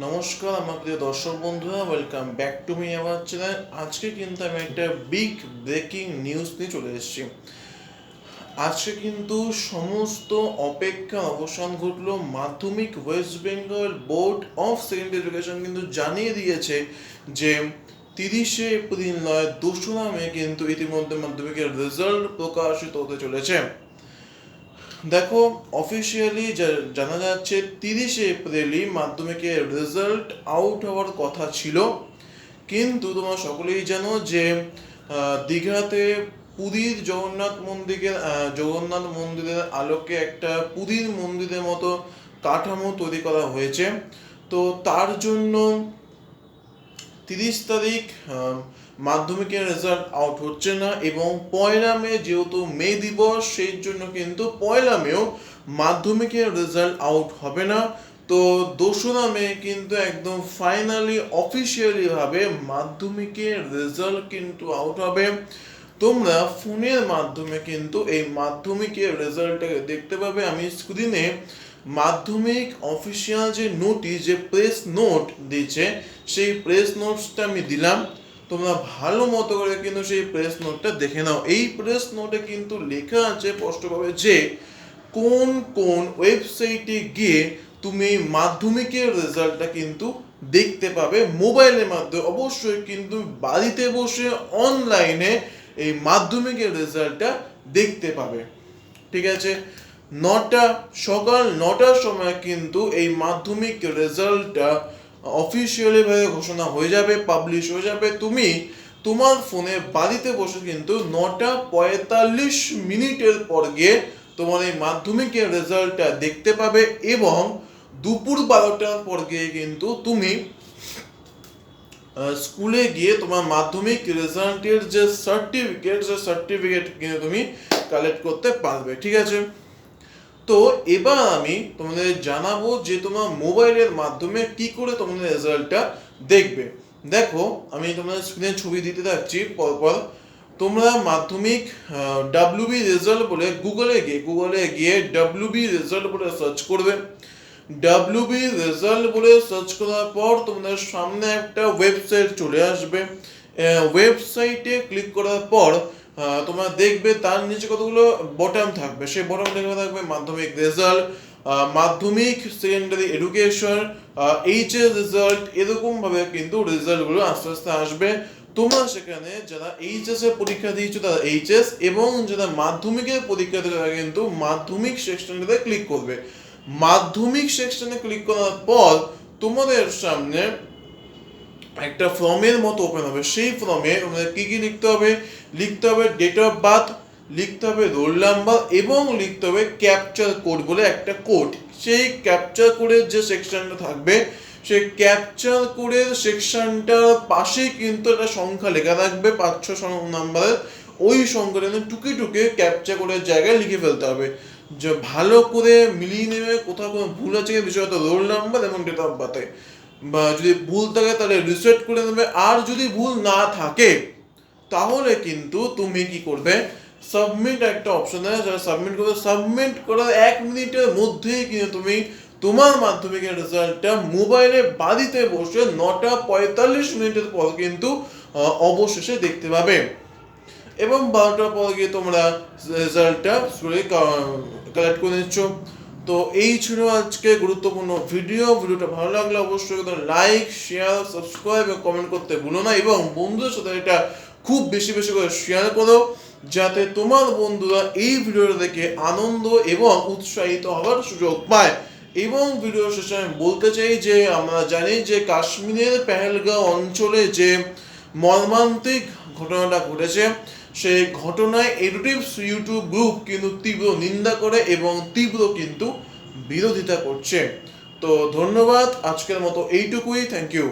নমস্কার, আমার প্রিয় দর্শক বন্ধুরা ওয়েলকাম ব্যাক টু মি আমার চ্যানেল আজকে কিন্তু আমি একটা বিগ ব্রেকিং নিউজ নিয়ে চলে এসেছি। আজকে কিন্তু সমস্ত অপেক্ষা অবসান ঘটলো মাধ্যমিক West Bengal board of secondary education কিন্তু জানিয়ে দিয়েছে যে তিরিশে এপ্রিল নয় দোসরা মে কিন্তু ইতিমধ্যে মাধ্যমিকের রেজাল্ট প্রকাশিত হতে চলেছে। দেখো অফিসিয়ালি জানা যাচ্ছে, তিরিশে এপ্রিলই মাধ্যমিকের রেজাল্ট আউট হওয়ার কথা ছিল। কিন্তু তোমরা সকলেই জানো যে দীঘাতে পুরীর জগন্নাথ মন্দিরের জগন্নাথ মন্দিরের আলোকে একটা পুরীর মন্দিরের মতো কাঠামো তৈরি করা হয়েছে। তো তার জন্য তিরিশ তারিখ মাধ্যমিকের রেজাল্ট আউট হচ্ছে না এবং পয়লা মে যেহেতু মে দিবস, সেই জন্য কিন্তু পয়লা মেও মাধ্যমিকের রেজাল্ট আউট হবে না। তো দোসরা মে কিন্তু একদম ফাইনালি অফিসিয়ালি ভাবে মাধ্যমিকের রেজাল্ট কিন্তু আউট হবে। তোমরা ফোনের মাধ্যমে কিন্তু এই মাধ্যমিকের রেজাল্টটাকে দেখতে পাবে আমি স্ক্রিনে মাধ্যমিক অফিসিয়াল যে নোটিশ যে প্রেস নোট দিয়েছে, সেই প্রেস নোটসটা আমি দিলাম। তোমরা ভালো মতো করে কিন্তু সেই প্রেস নোটটা দেখে নাও। এই প্রেস নোটে কিন্তু লেখা আছে স্পষ্টভাবে যে, কোন কোন ওয়েবসাইটে গিয়ে তুমি মাধ্যমিকের রেজাল্টটা কিন্তু দেখতে পাবে মোবাইলের মাধ্যমে। অবশ্যই কিন্তু বাড়িতে বসে অনলাইনে এই মাধ্যমিকের রেজাল্টটা দেখতে পাবে। ঠিক আছে? নটা, সকাল নটার সময় কিন্তু এই মাধ্যমিক রেজাল্টটা অফিসিয়ালি ভাবে ঘোষণা হয়ে যাবে পাবলিশ হয়ে যাবে। তুমি তোমার ফোনে বাড়িতে বসে কিন্তু নটা পঁয়তাল্লিশ মিনিটের পর গিয়ে তোমার এই মাধ্যমিকের রেজাল্টটা দেখতে পাবে এবং দুপুর বারোটার পর গিয়ে কিন্তু তুমি স্কুলে গিয়ে তোমার মাধ্যমিক রেজাল্টের যে সার্টিফিকেট সে সার্টিফিকেট কিন্তু তুমি কালেক্ট করতে পারবে। ঠিক আছে? তো এবার আমি তোমাদের জানাব যে তোমার মোবাইলের মাধ্যমে কি করে তোমাদের রেজাল্টটা দেখবে। দেখো, আমি তোমাদের স্ক্রিনে ছবি দিতে থাকছি পরপর। তোমরা মাধ্যমিক ডাব্লিউবি রেজাল্ট বলে গুগলে গিয়ে গুগলে গিয়ে ডাব্লিউবি রেজাল্ট বলে সার্চ করবে। ডাব্লিউবি রেজাল্ট বলে সার্চ করার পর তোমাদের সামনে একটা ওয়েবসাইট চলে আসবে। ওয়েবসাইটে ক্লিক করার পর তোমরা দেখবে তার নিচে কতগুলো বটম থাকবে। সেই বটম লেখা থাকবে মাধ্যমিক রেজাল্ট মাধ্যমিক সেকেন্ডারি এডুকেশন এইচএস রেজাল্ট এরকম ভাবে কিন্তু রেজাল্টগুলো আস্তে আস্তে আসবে। তোমরা সেখানে যারা এইচএস এর পরীক্ষা দিয়েছ তারা এইচএস এবং যারা মাধ্যমিকের পরীক্ষা দিয়েছ তারা কিন্তু মাধ্যমিক সেকশনটাতে ক্লিক করবে। মাধ্যমিক সেকশনে ক্লিক করার পর তোমাদের সামনে একটা ফর্মের মতো ওপেন হবে। সেই ফর্মে তোমাদের কি কি লিখতে হবে? লিখতে হবে ডেট অফ বার্থ লিখতে হবে রোল নাম্বার এবং লিখতে হবে ক্যাপচার কোড বলে একটা কোড সেই ক্যাপচার কোডের যে সেকশনটা থাকবে, সেই ক্যাপচার কোডের সেকশনটার পাশেই কিন্তু একটা সংখ্যা লেখা থাকবে পাঁচ ছ নাম্বারের ওই সংখ্যাটা টুকে টুকে ক্যাপচার কোডের জায়গায় লিখে ফেলতে হবে। যে ভালো করে মিলিয়ে নেবে, কোথাও কোনো ভুল আছে বিশেষত রোল নাম্বার এবং ডেট অফ বার্থে যদি ভুল থাকে তাহলে রিসেট করে নেবে। আর যদি ভুল না থাকে, তাহলে কিন্তু তুমি কি করবে? সাবমিট একটা অপশন আছে, যারা সাবমিট করবে সাবমিট করার এক মিনিটের মধ্যেই কিন্তু তুমি তোমার মাধ্যমিকের রেজাল্টটা মোবাইলে বাড়িতে বসে নটা পঁয়তাল্লিশ মিনিটের পর কিন্তু অবশেষে দেখতে পাবে। এবং বারোটার পর গিয়ে তোমরা রেজাল্টটা কালেক্ট করে নিচ্ছ। তো এই ছিল আজকে গুরুত্বপূর্ণ ভিডিও ভিডিওটা ভালো লাগলে অবশ্যই লাইক শেয়ার সাবস্ক্রাইব এবং কমেন্ট করতে ভুলো না। এবং বন্ধুদের সাথে এটা খুব বেশি বেশি করে শেয়ার করো, যাতে তোমার বন্ধুরা এই ভিডিওটা দেখে আনন্দ এবং উৎসাহিত হওয়ার সুযোগ পায়। এবং ভিডিও শেষে আমি বলতে চাই যে, আমরা জানি যে কাশ্মীরের পেহেলগাঁও অঞ্চলে যে মর্মান্তিক ঘটনাটা ঘটেছে সেই ঘটনায় এডুটিভস ইউটিউব গ্রুপ কিন্তু তীব্র নিন্দা করে এবং তীব্র কিন্তু বিরোধিতা করছে। তো ধন্যবাদ, আজকের মতো এইটুকুই, থ্যাংক ইউ।